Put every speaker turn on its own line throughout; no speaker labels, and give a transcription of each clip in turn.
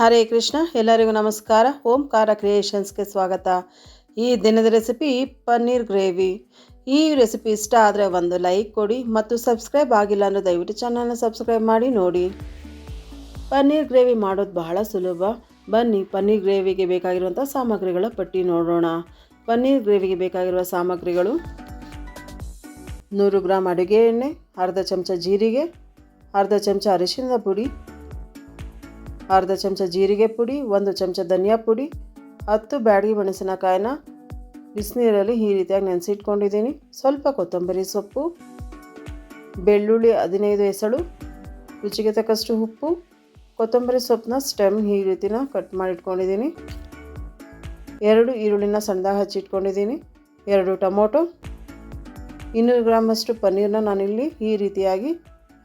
ಹರೇ ಕೃಷ್ಣ, ಎಲ್ಲರಿಗೂ ನಮಸ್ಕಾರ. ಓಂಕಾರ ಕ್ರಿಯೇಷನ್ಸ್ಗೆ ಸ್ವಾಗತ. ಈ ದಿನದ ರೆಸಿಪಿ ಪನ್ನೀರ್ ಗ್ರೇವಿ. ಈ ರೆಸಿಪಿ ಇಷ್ಟ ಆದರೆ ಒಂದು ಲೈಕ್ ಕೊಡಿ ಮತ್ತು ಸಬ್ಸ್ಕ್ರೈಬ್ ಆಗಿಲ್ಲ ಅಂದರೆ ದಯವಿಟ್ಟು ಚಾನಲ್ನ ಸಬ್ಸ್ಕ್ರೈಬ್ ಮಾಡಿ ನೋಡಿ. ಪನ್ನೀರ್ ಗ್ರೇವಿ ಮಾಡೋದು ಬಹಳ ಸುಲಭ. ಬನ್ನಿ ಪನ್ನೀರ್ ಗ್ರೇವಿಗೆ ಬೇಕಾಗಿರುವಂಥ ಸಾಮಗ್ರಿಗಳ ಪಟ್ಟಿ ನೋಡೋಣ. ಪನ್ನೀರ್ ಗ್ರೇವಿಗೆ ಬೇಕಾಗಿರುವ ಸಾಮಗ್ರಿಗಳು ನೂರು ಗ್ರಾಮ್ ಅಡುಗೆ ಎಣ್ಣೆ, ಅರ್ಧ ಚಮಚ ಜೀರಿಗೆ, ಅರ್ಧ ಚಮಚ ಅರಿಶಿಣದ ಪುಡಿ ಅರ್ಧ ಚಮಚ ಜೀರಿಗೆ ಪುಡಿ, ಒಂದು ಚಮಚ ಧನಿಯಾ ಪುಡಿ, ಹತ್ತು ಬ್ಯಾಡಗಿ ಮೆಣಸಿನಕಾಯಿನ ಬಿಸಿನೀರಲ್ಲಿ ಈ ರೀತಿಯಾಗಿ ನೆನೆಸಿಟ್ಕೊಂಡಿದ್ದೀನಿ. ಸ್ವಲ್ಪ ಕೊತ್ತಂಬರಿ ಸೊಪ್ಪು, ಬೆಳ್ಳುಳ್ಳಿ ಹದಿನೈದು ಎಸಳು ರುಚಿಗೆ ತಕ್ಕಷ್ಟು ಉಪ್ಪು, ಕೊತ್ತಂಬರಿ ಸೊಪ್ಪನ್ನ ಸ್ಟೆಮ್ ಈ ರೀತಿನ ಕಟ್ ಮಾಡಿಟ್ಕೊಂಡಿದ್ದೀನಿ. ಎರಡು ಈರುಳ್ಳಿನ ಸಣ್ಣದಾಗಿ ಹಚ್ಚಿಟ್ಕೊಂಡಿದ್ದೀನಿ. ಎರಡು ಟೊಮೊಟೊ, ಇನ್ನೂರು ಗ್ರಾಮಷ್ಟು ಪನ್ನೀರನ್ನ ನಾನಿಲ್ಲಿ ಈ ರೀತಿಯಾಗಿ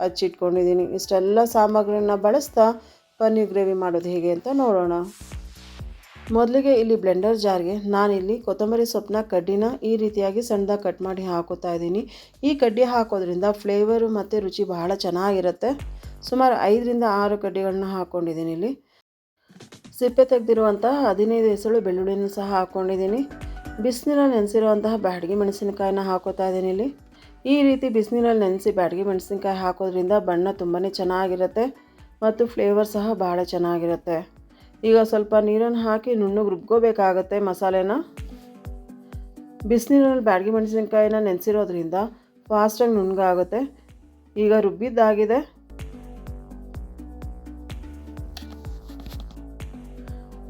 ಹಚ್ಚಿಟ್ಕೊಂಡಿದ್ದೀನಿ. ಇಷ್ಟೆಲ್ಲ ಸಾಮಗ್ರಿನ ಬಳಸ್ತಾ ಪನ್ನೀರ್ ಗ್ರೇವಿ ಮಾಡೋದು ಹೇಗೆ ಅಂತ ನೋಡೋಣ. ಮೊದಲಿಗೆ ಇಲ್ಲಿ ಬ್ಲೆಂಡರ್ ಜಾರ್ಗೆ ನಾನಿಲ್ಲಿ ಕೊತ್ತಂಬರಿ ಸೊಪ್ಪನ್ನ ಕಡ್ಡಿನ ಈ ರೀತಿಯಾಗಿ ಸಣ್ಣದಾಗಿ ಕಟ್ ಮಾಡಿ ಹಾಕೋತಾ ಇದ್ದೀನಿ. ಈ ಕಡ್ಡಿ ಹಾಕೋದ್ರಿಂದ ಫ್ಲೇವರು ಮತ್ತು ರುಚಿ ಬಹಳ ಚೆನ್ನಾಗಿರುತ್ತೆ. ಸುಮಾರು ಐದರಿಂದ ಆರು ಕಡ್ಡಿಗಳನ್ನ ಹಾಕ್ಕೊಂಡಿದ್ದೀನಿ ಇಲ್ಲಿ. ಸಿಪ್ಪೆ ತೆಗೆದಿರುವಂತಹ ಹದಿನೈದು ಹೆಸಳು ಬೆಳ್ಳುಳ್ಳಿನೂ ಸಹ ಹಾಕ್ಕೊಂಡಿದ್ದೀನಿ ಬಿಸಿನೀರಲ್ಲಿ ನೆನೆಸಿರುವಂತಹ ಬ್ಯಾಡಗಿ ಮೆಣಸಿನಕಾಯಿನ ಹಾಕೋತಾ ಇದ್ದೀನಿ ಇಲ್ಲಿ. ಈ ರೀತಿ ಬಿಸಿನೀರಲ್ಲಿ ನೆನೆಸಿ ಬ್ಯಾಡಗಿ ಮೆಣಸಿನಕಾಯಿ ಹಾಕೋದ್ರಿಂದ ಬಣ್ಣ ತುಂಬಾ ಚೆನ್ನಾಗಿರುತ್ತೆ. ಮತ್ತು ಫ್ಲೇವರ್ ಸಹ ಭಾಳ ಚೆನ್ನಾಗಿರುತ್ತೆ. ಈಗ ಸ್ವಲ್ಪ ನೀರನ್ನು ಹಾಕಿ ನುಣ್ಣಗೆ ರುಬ್ಕೋಬೇಕಾಗತ್ತೆ ಮಸಾಲೆನ. ಬಿಸಿನೀರಲ್ಲಿ ಬ್ಯಾಡಗಿ ಮೆಣಸಿನ್ಕಾಯಿನ ನೆನೆಸಿರೋದ್ರಿಂದ ಫಾಸ್ಟಾಗಿ ನುಣ್ಣಗಾಗುತ್ತೆ. ಈಗ ರುಬ್ಬಿದ್ದಾಗಿದೆ.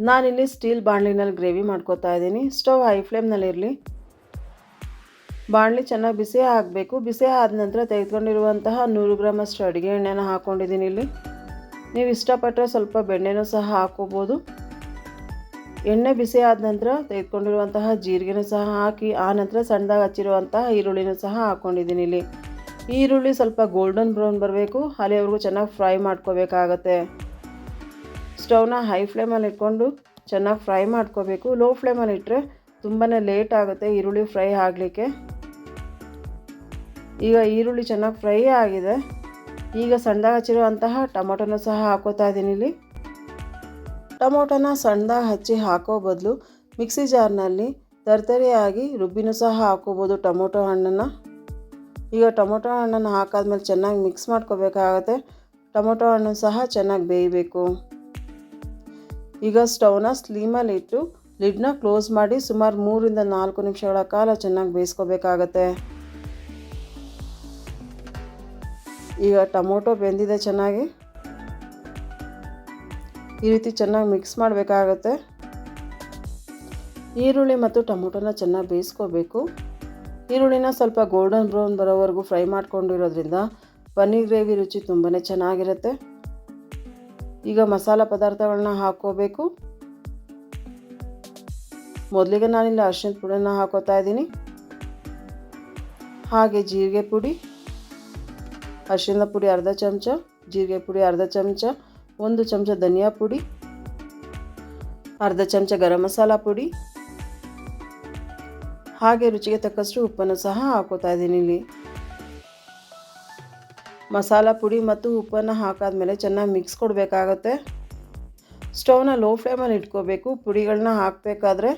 ನಾನಿಲ್ಲಿ ಸ್ಟೀಲ್ ಬಾಣಲಿನಲ್ಲಿ ಗ್ರೇವಿ ಮಾಡ್ಕೋತಾ ಇದ್ದೀನಿ. ಸ್ಟವ್ ಹೈ ಫ್ಲೇಮ್ನಲ್ಲಿರಲಿ ಬಾಣಲಿ ಚೆನ್ನಾಗಿ ಬಿಸಿ ಆಗಬೇಕು. ಬಿಸಿ ಆದ ನಂತರ ತೆಗೆದುಕೊಂಡಿರುವಂತಹ ನೂರು ಗ್ರಾಮಷ್ಟು ಅಡುಗೆ ಎಣ್ಣೆನ ಹಾಕ್ಕೊಂಡಿದ್ದೀನಿ ಇಲ್ಲಿ. ನೀವು ಇಷ್ಟಪಟ್ಟರೆ ಸ್ವಲ್ಪ ಬೆಣ್ಣೆನೂ ಸಹ ಹಾಕೋಬೋದು. ಎಣ್ಣೆ ಬಿಸಿ ಆದ ನಂತರ ತೆಗೆದುಕೊಂಡಿರುವಂತಹ ಜೀರಿಗೆನೂ ಸಹ ಹಾಕಿ, ಆ ನಂತರ ಸಣ್ಣದಾಗಿ ಹಚ್ಚಿರುವಂತಹ ಈರುಳ್ಳಿನೂ ಸಹ ಹಾಕ್ಕೊಂಡಿದ್ದೀನಿ ಇಲ್ಲಿ. ಈರುಳ್ಳಿ ಸ್ವಲ್ಪ ಗೋಲ್ಡನ್ ಬ್ರೌನ್ ಬರಬೇಕು, ಅಲ್ಲಿವರೆಗೂ ಚೆನ್ನಾಗಿ ಫ್ರೈ ಮಾಡ್ಕೋಬೇಕಾಗತ್ತೆ. ಸ್ಟವ್ನ ಹೈ ಫ್ಲೇಮಲ್ಲಿ ಇಟ್ಕೊಂಡು ಚೆನ್ನಾಗಿ ಫ್ರೈ ಮಾಡ್ಕೋಬೇಕು. ಲೋ ಫ್ಲೇಮಲ್ಲಿ ಇಟ್ಟರೆ ತುಂಬಾ ಲೇಟ್ ಆಗುತ್ತೆ ಈರುಳ್ಳಿ ಫ್ರೈ ಆಗಲಿಕ್ಕೆ. ಈಗ ಈರುಳ್ಳಿ ಚೆನ್ನಾಗಿ ಫ್ರೈ ಆಗಿದೆ. ಈಗ ಸಣ್ಣದಾಗಿ ಹಚ್ಚಿರುವಂತಹ ಟೊಮೊಟೊನ ಸಹ ಹಾಕೋತಾ ಇದ್ದೀನಿ ಇಲ್ಲಿ. ಟೊಮೊಟೊನ ಸಣ್ಣದಾಗಿ ಹಚ್ಚಿ ಹಾಕೋ ಬದಲು ಮಿಕ್ಸಿ ಜಾರ್ನಲ್ಲಿ ತರ್ತರಿಯಾಗಿ ರುಬ್ಬಿನೂ ಸಹ ಹಾಕೋಬೋದು ಟೊಮೊಟೊ ಹಣ್ಣನ್ನು. ಈಗ ಟೊಮೊಟೊ ಹಣ್ಣನ್ನು ಹಾಕಾದ್ಮೇಲೆ ಚೆನ್ನಾಗಿ ಮಿಕ್ಸ್ ಮಾಡ್ಕೋಬೇಕಾಗತ್ತೆ. ಟೊಮೊಟೊ ಹಣ್ಣು ಸಹ ಚೆನ್ನಾಗಿ ಬೇಯಬೇಕು. ಈಗ ಸ್ಟವ್ನ ಸ್ಲೀಮಲ್ಲಿಟ್ಟು ಲಿಡ್ನ ಕ್ಲೋಸ್ ಮಾಡಿ ಸುಮಾರು ಮೂರಿಂದ ನಾಲ್ಕು ನಿಮಿಷಗಳ ಕಾಲ ಚೆನ್ನಾಗಿ ಬೇಯಿಸ್ಕೋಬೇಕಾಗತ್ತೆ. ಈಗ ಟೊಮೊಟೊ ಬೆಂದಿದೆ ಚೆನ್ನಾಗಿ. ಈ ರೀತಿ ಚೆನ್ನಾಗಿ ಮಿಕ್ಸ್ ಮಾಡಬೇಕಾಗತ್ತೆ. ಈರುಳ್ಳಿ ಮತ್ತು ಟೊಮೊಟೊನ ಚೆನ್ನಾಗಿ ಬೇಯಿಸ್ಕೋಬೇಕು. ಈರುಳ್ಳಿನ ಸ್ವಲ್ಪ ಗೋಲ್ಡನ್ ಬ್ರೌನ್ ಬರೋವರೆಗೂ ಫ್ರೈ ಮಾಡ್ಕೊಂಡಿರೋದ್ರಿಂದ ಪನ್ನೀರ್ ಗ್ರೇವಿ ರುಚಿ ತುಂಬಾ ಚೆನ್ನಾಗಿರುತ್ತೆ. ಈಗ ಮಸಾಲ ಪದಾರ್ಥಗಳನ್ನ ಹಾಕ್ಕೋಬೇಕು. ಮೊದಲಿಗೆ ನಾನಿಲ್ಲಿ ಅರಿಶಿನ ಪುಡಿನ ಹಾಕೋತಾ ಇದ್ದೀನಿ. ಹಾಗೆ ಜೀರಿಗೆ ಪುಡಿ. ಅರಿಶಿಣದ ಪುಡಿ ಅರ್ಧ ಚಮಚ, ಜೀರಿಗೆ ಪುಡಿ ಅರ್ಧ ಚಮಚ, ಒಂದು ಚಮಚ ಧನಿಯಾ ಪುಡಿ, ಅರ್ಧ ಚಮಚ ಗರಂ ಮಸಾಲ ಪುಡಿ. ಹಾಗೆ ರುಚಿಗೆ ತಕ್ಕಷ್ಟು ಉಪ್ಪನ್ನು ಸಹ ಹಾಕೋತಾ ಇದ್ದೀನಿ ಇಲ್ಲಿ. ಮಸಾಲ ಪುಡಿ ಮತ್ತು ಉಪ್ಪನ್ನು ಹಾಕಾದ್ಮೇಲೆ ಚೆನ್ನಾಗಿ ಮಿಕ್ಸ್ ಕೊಡಬೇಕಾಗತ್ತೆ. ಸ್ಟೌವ್ನ ಲೋ ಫ್ಲೇಮಲ್ಲಿ ಇಟ್ಕೋಬೇಕು. ಪುಡಿಗಳನ್ನ ಹಾಕಬೇಕಾದ್ರೆ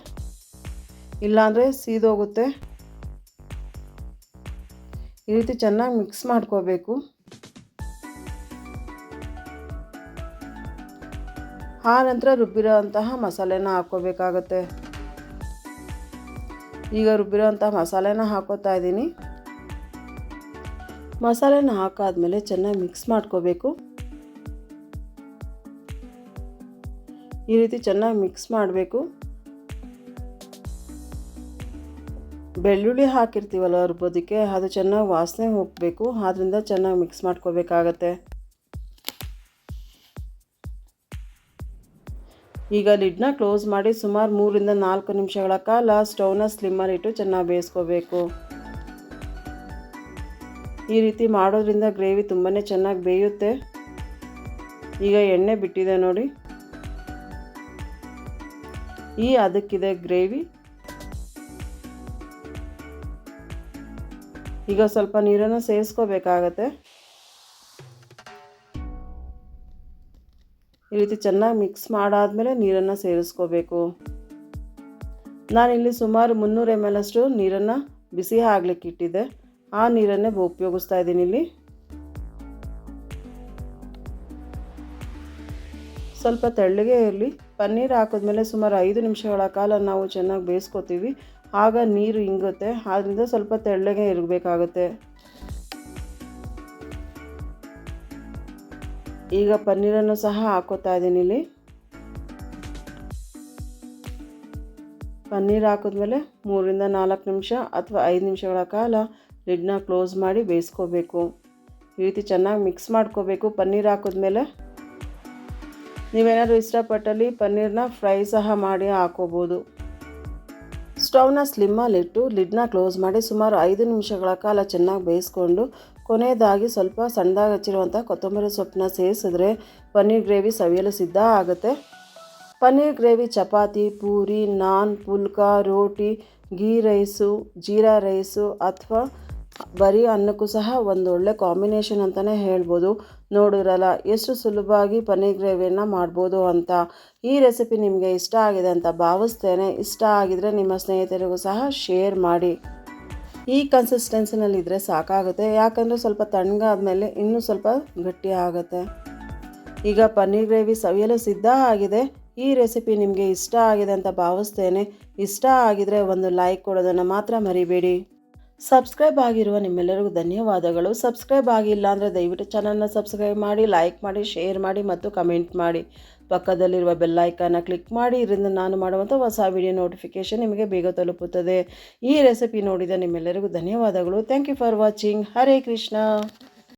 ಇಲ್ಲಾಂದರೆ ಸೀದೋಗುತ್ತೆ. ಈ ರೀತಿ ಚೆನ್ನಾಗಿ ಮಿಕ್ಸ್ ಮಾಡ್ಕೋಬೇಕು. ಆ ನಂತರ ರುಬ್ಬಿರೋ ಅಂತಹ ಮಸಾಲೆನ ಹಾಕ್ಕೋಬೇಕಾಗತ್ತೆ. ಈಗ ರುಬ್ಬಿರೋ ಅಂತಹ ಮಸಾಲೆನ ಹಾಕೋತಾ ಇದ್ದೀನಿ. ಮಸಾಲೆನ ಹಾಕಾದ್ಮೇಲೆ ಚೆನ್ನಾಗಿ ಮಿಕ್ಸ್ ಮಾಡ್ಕೋಬೇಕು. ಈ ರೀತಿ ಚೆನ್ನಾಗಿ ಮಿಕ್ಸ್ ಮಾಡಬೇಕು. ಬೆಳ್ಳುಳ್ಳಿ ಹಾಕಿರ್ತೀವಲ್ಲ ರುಬ್ಬೋದಕ್ಕೆ ಅದು ಚೆನ್ನಾಗಿ ವಾಸನೆ ಹೋಗಬೇಕು ಆದ್ದರಿಂದ ಚೆನ್ನಾಗಿ ಮಿಕ್ಸ್ ಮಾಡ್ಕೋಬೇಕಾಗತ್ತೆ. ಈಗ ಲಿಡ್ನ ಕ್ಲೋಸ್ ಮಾಡಿ ಸುಮಾರು ಮೂರಿಂದ ನಾಲ್ಕು ನಿಮಿಷಗಳ ಕಾಲ ಸ್ಟೌವ್ನ ಸ್ಲಿಮ್ಮರ್ ಇಟ್ಟು ಚೆನ್ನಾಗಿ ಬೇಯಿಸ್ಕೋಬೇಕು. ಈ ರೀತಿ ಮಾಡೋದ್ರಿಂದ ಗ್ರೇವಿ ತುಂಬಾ ಚೆನ್ನಾಗಿ ಬೇಯುತ್ತೆ. ಈಗ ಎಣ್ಣೆ ಬಿಟ್ಟಿದೆ ನೋಡಿ. ಈ ಅದಕ್ಕಿದೆ ಗ್ರೇವಿ. ಈಗ ಸ್ವಲ್ಪ ನೀರನ್ನು ಸೇರಿಸ್ಕೋಬೇಕಾಗತ್ತೆ. ಈ ರೀತಿ ಚೆನ್ನಾಗಿ ಮಿಕ್ಸ್ ಮಾಡಾದಮೇಲೆ ನೀರನ್ನು ಸೇರಿಸ್ಕೋಬೇಕು. ನಾನಿಲ್ಲಿ ಸುಮಾರು ಮುನ್ನೂರು ಎಂ ಎಲ್ ಅಷ್ಟು ನೀರನ್ನು ಬಿಸಿ ಆಗ್ಲಿಕ್ಕೆ ಇಟ್ಟಿದ್ದೆ. ಆ ನೀರನ್ನೇ ಉಪಯೋಗಿಸ್ತಾ ಇದ್ದೀನಿ ಇಲ್ಲಿ. ಸ್ವಲ್ಪ ತೆಳ್ಳಗೆ ಇರಲಿ. ಪನ್ನೀರ್ ಹಾಕಿದ್ಮೇಲೆ ಸುಮಾರು ಐದು ನಿಮಿಷಗಳ ಕಾಲ ನಾವು ಚೆನ್ನಾಗಿ ಬೇಯಿಸ್ಕೊತೀವಿ. ಆಗ ನೀರು ಇಂಗುತ್ತೆ. ಆದ್ದರಿಂದ ಸ್ವಲ್ಪ ತೆಳ್ಳಗೆ ಇರಬೇಕಾಗುತ್ತೆ. ಈಗ ಪನ್ನೀರನ್ನು ಸಹ ಹಾಕೋತಾ ಇದ್ದೀನಿ ಇಲ್ಲಿ. ಪನ್ನೀರ್ ಹಾಕಿದ್ಮೇಲೆ ಮೂರಿಂದ ನಾಲ್ಕು ನಿಮಿಷ ಅಥವಾ ಐದು ನಿಮಿಷಗಳ ಕಾಲ ಲಿಡ್ನ ಕ್ಲೋಸ್ ಮಾಡಿ ಬೇಯಿಸ್ಕೋಬೇಕು. ಈ ರೀತಿ ಚೆನ್ನಾಗಿ ಮಿಕ್ಸ್ ಮಾಡ್ಕೋಬೇಕು ಪನ್ನೀರ್ ಹಾಕಿದ್ಮೇಲೆ. ನೀವೇನಾದರೂ ಇಷ್ಟಪಟ್ಟಲ್ಲಿ ಪನ್ನೀರ್ನ ಫ್ರೈ ಸಹ ಮಾಡಿ ಹಾಕೋಬೋದು. ಸ್ಟವ್ನ ಸ್ಲಿಮ್ಮಲ್ಲಿಟ್ಟು ಲಿಡ್ನ ಕ್ಲೋಸ್ ಮಾಡಿ ಸುಮಾರು ಐದು ನಿಮಿಷಗಳ ಕಾಲ ಚೆನ್ನಾಗಿ ಬೇಯಿಸ್ಕೊಂಡು ಕೊನೆಯದಾಗಿ ಸ್ವಲ್ಪ ಸಣ್ಣದಾಗಿ ಹಚ್ಚಿರುವಂಥ ಕೊತ್ತಂಬರಿ ಸೊಪ್ಪನ್ನ ಸೇರಿಸಿದ್ರೆ ಪನ್ನೀರ್ ಗ್ರೇವಿ ಸವಿಯಲು ಸಿದ್ಧ ಆಗುತ್ತೆ. Paneer gravy chapati, puri, naan, phulka, roti ghee rice, jeera rice ಅಥವಾ ಬರೀ ಅನ್ನಕ್ಕೂ ಸಹ ಒಂದು ಒಳ್ಳೆ ಕಾಂಬಿನೇಷನ್ ಅಂತಲೇ ಹೇಳ್ಬೋದು. ನೋಡಿರಲ್ಲ, ಎಷ್ಟು ಸುಲಭವಾಗಿ ಪನ್ನೀರ್ ಗ್ರೇವಿಯನ್ನು ಮಾಡ್ಬೋದು ಅಂತ. ಈ ರೆಸಿಪಿ ನಿಮಗೆ ಇಷ್ಟ ಆಗಿದೆ ಅಂತ ಭಾವಿಸ್ತೇನೆ. ಇಷ್ಟ ಆಗಿದರೆ ನಿಮ್ಮ ಸ್ನೇಹಿತರಿಗೂ ಸಹ ಶೇರ್ ಮಾಡಿ. ಈ ಕನ್ಸಿಸ್ಟೆನ್ಸಿನಲ್ಲಿದ್ದರೆ ಸಾಕಾಗುತ್ತೆ. ಯಾಕಂದರೆ ಸ್ವಲ್ಪ ತಣ್ಣಗಾದ್ಮೇಲೆ ಇನ್ನೂ ಸ್ವಲ್ಪ ಗಟ್ಟಿ ಆಗುತ್ತೆ. ಈಗ ಪನ್ನೀರ್ ಗ್ರೇವಿ ಸವಿಯಲು ಸಿದ್ಧ ಆಗಿದೆ. ಈ ರೆಸಿಪಿ ನಿಮಗೆ ಇಷ್ಟ ಆಗಿದೆ ಅಂತ ಭಾವಿಸ್ತೇನೆ. ಇಷ್ಟ ಆಗಿದರೆ ಒಂದು ಲೈಕ್ ಕೊಡೋದನ್ನು ಮಾತ್ರ ಮರಿಬೇಡಿ. ಸಬ್ಸ್ಕ್ರೈಬ್ ಆಗಿರುವ ನಿಮ್ಮೆಲ್ಲರಿಗೂ ಧನ್ಯವಾದಗಳು. ಸಬ್ಸ್ಕ್ರೈಬ್ ಆಗಿಲ್ಲ ಅಂದರೆ ದಯವಿಟ್ಟು ಚಾನಲ್ನ ಸಬ್ಸ್ಕ್ರೈಬ್ ಮಾಡಿ ಲೈಕ್ ಮಾಡಿ ಶೇರ್ ಮಾಡಿ ಮತ್ತು ಕಮೆಂಟ್ ಮಾಡಿ. ಪಕ್ಕದಲ್ಲಿರುವ ಬೆಲ್ಲೈಕನ್ನ ಕ್ಲಿಕ್ ಮಾಡಿ, ಇದರಿಂದ ನಾನು ಮಾಡುವಂಥ ಹೊಸ ವಿಡಿಯೋ ನೋಟಿಫಿಕೇಷನ್ ನಿಮಗೆ ಬೇಗ ತಲುಪುತ್ತದೆ. ಈ ರೆಸಿಪಿ ನೋಡಿದ ನಿಮ್ಮೆಲ್ಲರಿಗೂ ಧನ್ಯವಾದಗಳು. Thank you for watching Hare Krishna